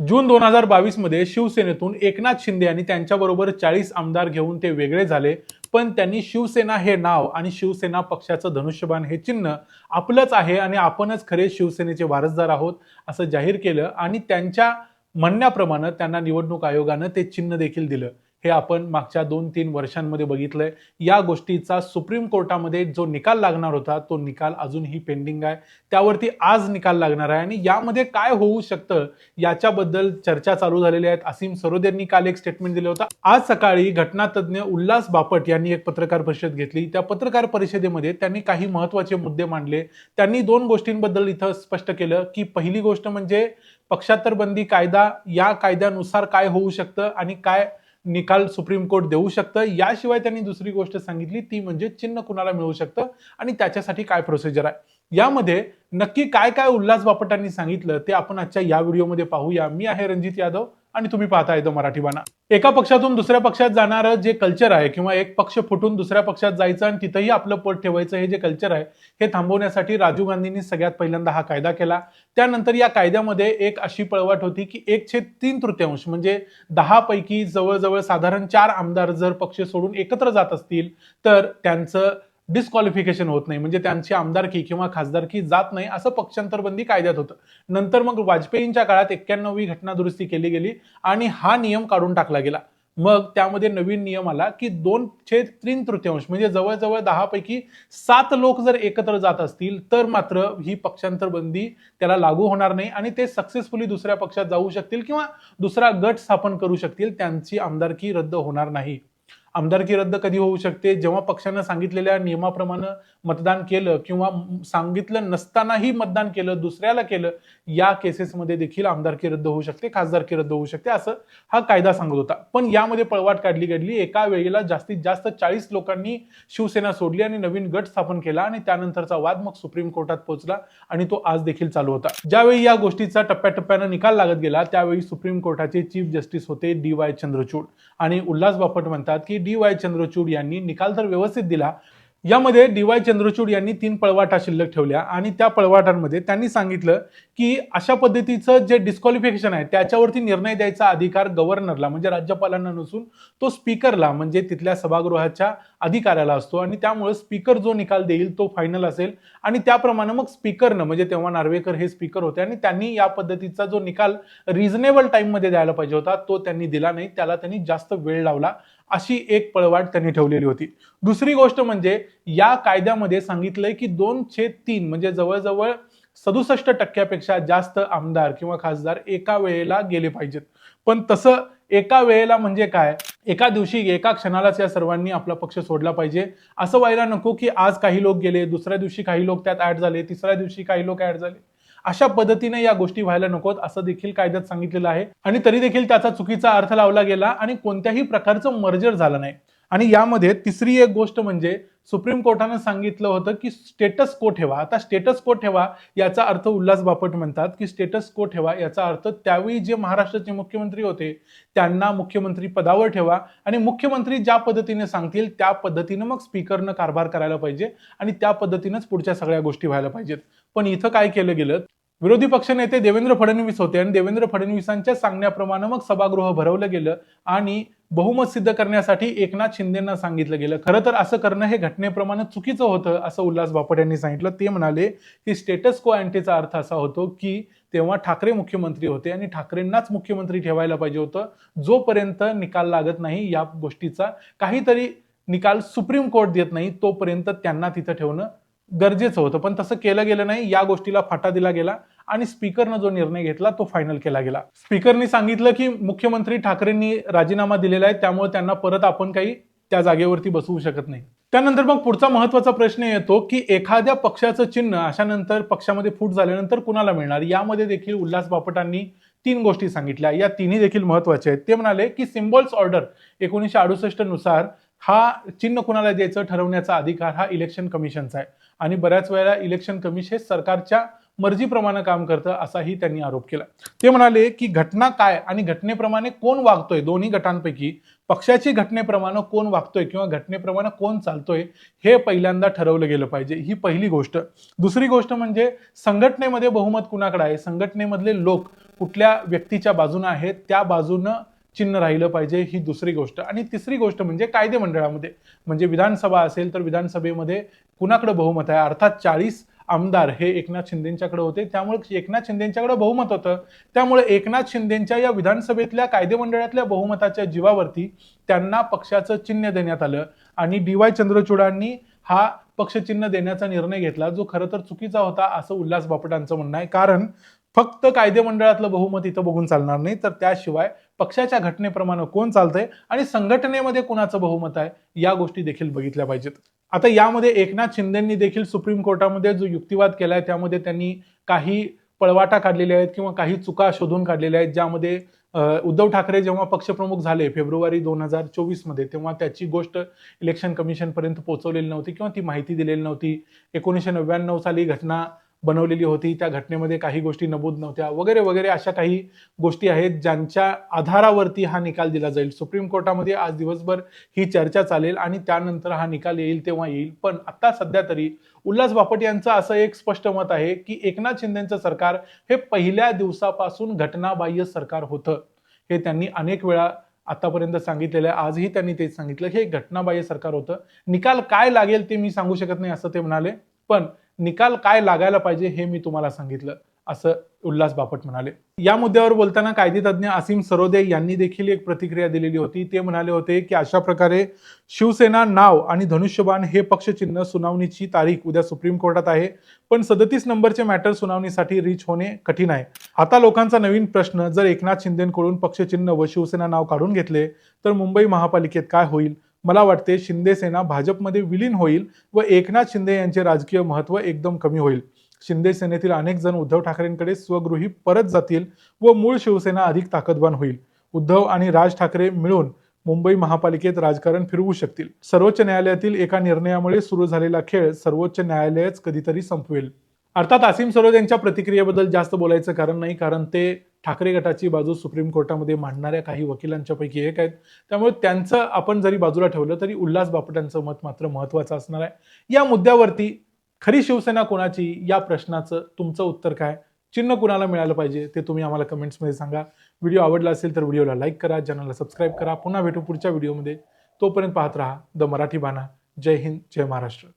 जून दोन हजार बावीसमध्ये शिवसेनेतून एकनाथ शिंदे यांनी त्यांच्याबरोबर चाळीस आमदार घेऊन ते वेगळे झाले. पण त्यांनी शिवसेना हे नाव आणि शिवसेना पक्षाचं धनुष्यबाण हे चिन्ह आपलंच आहे आणि आपणच खरे शिवसेनेचे वारसदार आहोत असं जाहीर केलं आणि त्यांच्या म्हणण्याप्रमाणे त्यांना निवडणूक आयोगानं ते चिन्ह देखील दिलं. हे आपण मागच्या दोन तीन वर्षांमध्ये बघितलंय. या गोष्टीचा सुप्रीम कोर्टामध्ये जो निकाल लागणार होता तो निकाल अजूनही पेंडिंग आहे. त्यावरती आज निकाल लागणार आहे आणि यामध्ये काय होऊ शकतं याच्याबद्दल चर्चा चालू झालेल्या आहेत असीम सरोद यांनी काल एक स्टेटमेंट दिलं होतं. आज सकाळी घटनातज्ञ उल्हास बापट यांनी एक पत्रकार परिषद घेतली. त्या पत्रकार परिषदेमध्ये त्यांनी काही महत्त्वाचे मुद्दे मांडले. त्यांनी दोन गोष्टींबद्दल इथं स्पष्ट केलं की पहिली गोष्ट म्हणजे पक्षांतरबंदी कायदा या कायद्यानुसार काय होऊ शकतं आणि काय निकाल सुप्रीम कोर्ट देऊ शकतं. याशिवाय त्यांनी दुसरी गोष्ट सांगितली ती म्हणजे चिन्ह कुणाला मिळू शकतं आणि त्याच्यासाठी काय प्रोसिजर आहे. यामध्ये नक्की काय काय उल्हास बापटांनी सांगितलं ते आपण आजच्या या व्हिडिओमध्ये पाहूया. मी आहे रणजित यादव. आणि तुम्ही पाहता येतो मराठी बाणा. एका पक्षातून दुसऱ्या पक्षात जाणारं जे कल्चर आहे किंवा एक पक्ष फुटून दुसऱ्या पक्षात जायचं आणि तिथंही आपलं पट ठेवायचं हे जे कल्चर आहे हे थांबवण्यासाठी राजीव गांधींनी सगळ्यात पहिल्यांदा हा कायदा केला. त्यानंतर या कायद्यामध्ये एक अशी पळवाट होती की एक छेद तीन तृतीयांश म्हणजे दहा पैकी जवळजवळ साधारण चार आमदार जर पक्ष सोडून एकत्र जात असतील तर त्यांचं डिस्क्वालिफिकेशन होत नाही. म्हणजे त्यांची आमदारकी किंवा खासदारकी जात नाही असं पक्षांतरबंदी कायद्यात होतं. नंतर मग वाजपेयींच्या काळात एक्क्याण्णवी घटना दुरुस्ती केली गेली आणि हा नियम काढून टाकला गेला. मग त्यामध्ये नवीन नियम आला की दोन छेद तीन तृतीयांश म्हणजे जवळजवळ दहापैकी सात लोक जर एकत्र जात असतील तर मात्र ही पक्षांतर बंदी त्याला लागू होणार नाही आणि ते सक्सेसफुली दुसऱ्या पक्षात जाऊ शकतील किंवा दुसरा गट स्थापन करू शकतील त्यांची आमदारकी रद्द होणार नाही. आमदारकी रद्द कधी होऊ शकते? जेव्हा पक्षानं सांगितलेल्या नियमाप्रमाणे मतदान केलं किंवा सांगितलं नसतानाही मतदान केलं दुसऱ्याला केलं या केसेसमध्ये देखील आमदारकी रद्द होऊ शकते खासदारकी रद्द होऊ शकते असं हा कायदा सांगत होता. पण यामध्ये पळवाट काढली गेली. एका वेळेला जास्तीत जास्त चाळीस लोकांनी शिवसेना सोडली आणि नवीन गट स्थापन केला आणि त्यानंतरचा वाद मग सुप्रीम कोर्टात पोहोचला आणि तो आज देखील चालू होता. ज्यावेळी या गोष्टीचा टप्प्याटप्प्यानं निकाल लागत गेला त्यावेळी सुप्रीम कोर्टाचे चीफ जस्टिस होते डी वाय चंद्रचूड. आणि उल्हास बापट म्हणतात की डी वाय चंद्रचूड यांनी निकाल तर व्यवस्थित दिला. यामध्ये डी वाय चंद्रचूड यांनी तीन पळवाटा शिल्लक ठेवल्या आणि त्या पळवाटांमध्ये त्यांनी सांगितलं की अशा पद्धतीचं जे डिस्क्वालिफिकेशन आहे त्याच्यावरती निर्णय द्यायचा अधिकार गव्हर्नरला म्हणजे राज्यपालांना नसून तो स्पीकरला म्हणजे तिथल्या सभागृहाच्या अधिकाऱ्याला असतो. आणि त्यामुळे स्पीकर जो निकाल देईल तो फायनल असेल. आणि त्याप्रमाणे मग स्पीकरनं म्हणजे तेव्हा नार्वेकर हे स्पीकर होते आणि त्यांनी या पद्धतीचा जो निकाल रिझनेबल टाईममध्ये द्यायला पाहिजे होता तो त्यांनी दिला नाही. त्याला त्यांनी जास्त वेळ लावला. अशी एक पळवाट त्यांनी ठेवलेली होती. दुसरी गोष्ट म्हणजे या कायद्यामध्ये सांगितलंय की दोन छेद तीन म्हणजे जवळजवळ सदुसष्ट टक्क्यापेक्षा जास्त आमदार किंवा खासदार एका वेळेला गेले पाहिजेत. पण तसं एका वेळेला म्हणजे काय? एका दिवशी एका क्षणालाच या सर्वांनी आपला पक्ष सोडला पाहिजे. असं व्हायला नको की आज काही लोक गेले दुसऱ्या दिवशी काही लोक त्यात ऍड झाले तिसऱ्या दिवशी काही लोक ऍड झाले. अशा पद्धतीने या गोष्टी व्हायला नकोत असं देखील कायद्यात सांगितलेलं आहे. आणि तरी देखील त्याचा चुकीचा अर्थ लावला गेला आणि कोणत्याही प्रकारचं मर्जर झालं नाही. आणि यामध्ये तिसरी एक गोष्ट म्हणजे सुप्रीम कोर्टानं सांगितलं होतं की स्टेटस को ठेवा. आता स्टेटस को ठेवा याचा अर्थ उल्हास बापट म्हणतात की स्टेटस को ठेवा याचा अर्थ त्यावेळी जे महाराष्ट्राचे मुख्यमंत्री होते त्यांना मुख्यमंत्री पदावर ठेवा आणि मुख्यमंत्री ज्या पद्धतीने सांगतील त्या पद्धतीनं मग स्पीकरनं कारभार करायला पाहिजे आणि त्या पद्धतीनंच पुढच्या सगळ्या गोष्टी व्हायला पाहिजेत. पण इथं काय केलं गेलं? विरोधी पक्षनेते देवेंद्र फडणवीस होते आणि देवेंद्र फडणवीसांच्या सांगण्याप्रमाणे मग सभागृह भरवलं गेलं आणि बहुमत सिद्ध करण्यासाठी एकनाथ शिंदेना सांगितलं गेलं. खरं तर असं करणं हे घटनेप्रमाणे चुकीचं होतं असं उल्हास बापट यांनी सांगितलं. ते म्हणाले की स्टेटस को अँटीचा अर्थ असा होतो की तेव्हा ठाकरे मुख्यमंत्री होते आणि ठाकरेंनाच मुख्यमंत्री ठेवायला पाहिजे होतं. जोपर्यंत निकाल लागत नाही या गोष्टीचा काहीतरी निकाल सुप्रीम कोर्ट देत नाही तोपर्यंत त्यांना तिथं ठेवणं गरजेचं होतं पण तसं केलं गेलं नाही. या गोष्टीला फाटा दिला गेला आणि स्पीकरनं जो निर्णय घेतला तो फायनल केला गेला. स्पीकरनी सांगितलं की मुख्यमंत्री ठाकरेंनी राजीनामा दिलेला आहे त्यामुळे त्यांना परत आपण काही त्या जागेवरती बसवू शकत नाही. त्यानंतर मग पुढचा महत्त्वाचा प्रश्न येतो की एखाद्या पक्षाचं चिन्ह अशा नंतर पक्षामध्ये फूट झाल्यानंतर कुणाला मिळणार? यामध्ये देखील उल्हास बापटांनी तीन गोष्टी सांगितल्या. या तिन्ही देखील महत्त्वाच्या आहेत. ते म्हणाले की सिम्बॉल्स ऑर्डर एकोणीसशे अडुसष्टनुसार हा चिन्ह कुणाला द्यायचं? ठरवण्याचा अधिकार हा इलेक्शन कमिशनचा आहे. आणि बऱ्याच वेळेला इलेक्शन कमिशन हे सरकारच्या मर्जीप्रमाणे काम करतं असाही त्यांनी आरोप केला. ते म्हणाले की घटना काय आणि घटनेप्रमाणे कोण वागतोय? दोन्ही गटांपैकी पक्षाची घटनेप्रमाणे कोण वागतोय किंवा घटनेप्रमाणे कोण चालतोय हे पहिल्यांदा ठरवलं गेलं पाहिजे. ही पहिली गोष्ट. दुसरी गोष्ट म्हणजे संघटनेमध्ये बहुमत कुणाकडे आहे? संघटनेमधले लोक कुठल्या व्यक्तीच्या बाजूने आहेत? त्या बाजूनं चिन्ह राहिलं पाहिजे ही दुसरी गोष्ट. आणि तिसरी गोष्ट म्हणजे कायदे मंडळामध्ये म्हणजे विधानसभा असेल तर विधानसभेमध्ये कुणाकडे बहुमत आहे? अर्थात चाळीस आमदार हे एकनाथ शिंदेच्याकडे होते. त्यामुळे एकनाथ शिंदेच्याकडे बहुमत होतं. त्यामुळे एकनाथ शिंदेच्या या विधानसभेतल्या कायदेमंडळातल्या बहुमताच्या जीवावरती त्यांना पक्षाचं चिन्ह देण्यात आलं. आणि डी वाय चंद्रचूडांनी हा पक्षचिन्ह देण्याचा निर्णय घेतला जो खरं तर चुकीचा होता असं उल्हास बापटांचं म्हणणं आहे. कारण फक्त कायदे मंडळातलं बहुमत इथं बघून चालणार नाही. तर त्याशिवाय पक्षाच्या घटनेप्रमाणे कोण चालतंय आणि संघटनेमध्ये कुणाचं बहुमत आहे या गोष्टी देखील बघितल्या पाहिजेत. आता यामध्ये एकनाथ शिंदेंनी देखील सुप्रीम कोर्टामध्ये जो युक्तिवाद केलाय त्यामध्ये त्यांनी काही पळवाटा काढलेल्या आहेत किंवा काही चुका शोधून काढलेल्या आहेत ज्यामध्ये उद्धव ठाकरे जेव्हा पक्षप्रमुख झाले फेब्रुवारी दोन हजार चोवीसमध्ये तेव्हा त्याची गोष्ट इलेक्शन कमिशनपर्यंत पोहोचवलेली नव्हती किंवा ती माहिती दिलेली नव्हती. एकोणीसशे नव्याण्णव साली घटना बनवलेली होती. त्या घटनेमध्ये काही गोष्टी नमूद नव्हत्या. वगैरे वगैरे अशा काही गोष्टी आहेत ज्यांच्या आधारावरती हा निकाल दिला जाईल. सुप्रीम कोर्टामध्ये आज दिवसभर ही चर्चा चालेल आणि त्यानंतर हा निकाल येईल तेव्हा येईल. पण आता सध्या तरी उल्हास बापट यांचं असं एक स्पष्ट मत आहे की एकनाथ शिंदेचं सरकार हे पहिल्या दिवसापासून घटनाबाह्य सरकार होतं. हे त्यांनी अनेक वेळा आतापर्यंत सांगितलेलं आहे. आजही त्यांनी तेच सांगितलं. हे घटनाबाह्य सरकार होतं. निकाल काय लागेल ते मी सांगू शकत नाही असं ते म्हणाले. पण निकाल काय लागायला पाहिजे हे मी तुम्हाला सांगितलं असं उल्हास बापट म्हणाले. या मुद्द्यावर बोलताना कायदेतज्ञ असीम सरोदे यांनी देखील एक प्रतिक्रिया दिलेली होती. ते म्हणाले होते की अशा प्रकारे शिवसेना नाव आणि धनुष्यबाण हे पक्षचिन्ह सुनावणीची तारीख उद्या सुप्रीम कोर्टात आहे पण सदतीस नंबरचे मॅटर सुनावणीसाठी रीच होणे कठीण आहे. आता लोकांचा नवीन प्रश्न जर एकनाथ शिंदेकडून पक्षचिन्ह व शिवसेना नाव काढून घेतले तर मुंबई महापालिकेत काय होईल? मला वाटते शिंदे सेना भाजपमध्ये विलीन होईल व एकनाथ शिंदे यांचे राजकीय महत्त्व एकदम कमी होईल. शिंदे सेनेतील अनेक जण उद्धव ठाकरेंकडे स्वगृही परत जातील व मूळ शिवसेना अधिक ताकदवान होईल. उद्धव आणि राज ठाकरे मिळून मुंबई महापालिकेत राजकारण फिरवू शकतील. सर्वोच्च न्यायालयातील एका निर्णयामुळे सुरू झालेला खेळ सर्वोच्च न्यायालयच कधीतरी संपवेल. अर्थात आसिम सरोज यांच्या प्रतिक्रियेबद्दल जास्त बोलायचं कारण नाही कारण ते ठाकरे गटाची बाजू सुप्रीम कोर्टामध्ये मांडणाऱ्या काही वकिलांच्या पैकी एक आहेत. त्यामुळे त्यांचं आपण जरी बाजूला ठेवलं तरी उल्हास बापटांचं मत मात्र महत्वाचं असणार आहे. या मुद्द्यावरती खरी शिवसेना कोणाची? या प्रश्नाचं तुमचं उत्तर काय? चिन्ह कुणाला मिळालं पाहिजे ते तुम्ही आम्हाला कमेंट्समध्ये सांगा. व्हिडिओ आवडला असेल तर व्हिडिओला लाईक करा चॅनलला सबस्क्राईब करा. पुन्हा भेटू पुढच्या व्हिडिओमध्ये. तोपर्यंत पाहत राहा द मराठी बाणा. जय हिंद जय महाराष्ट्र.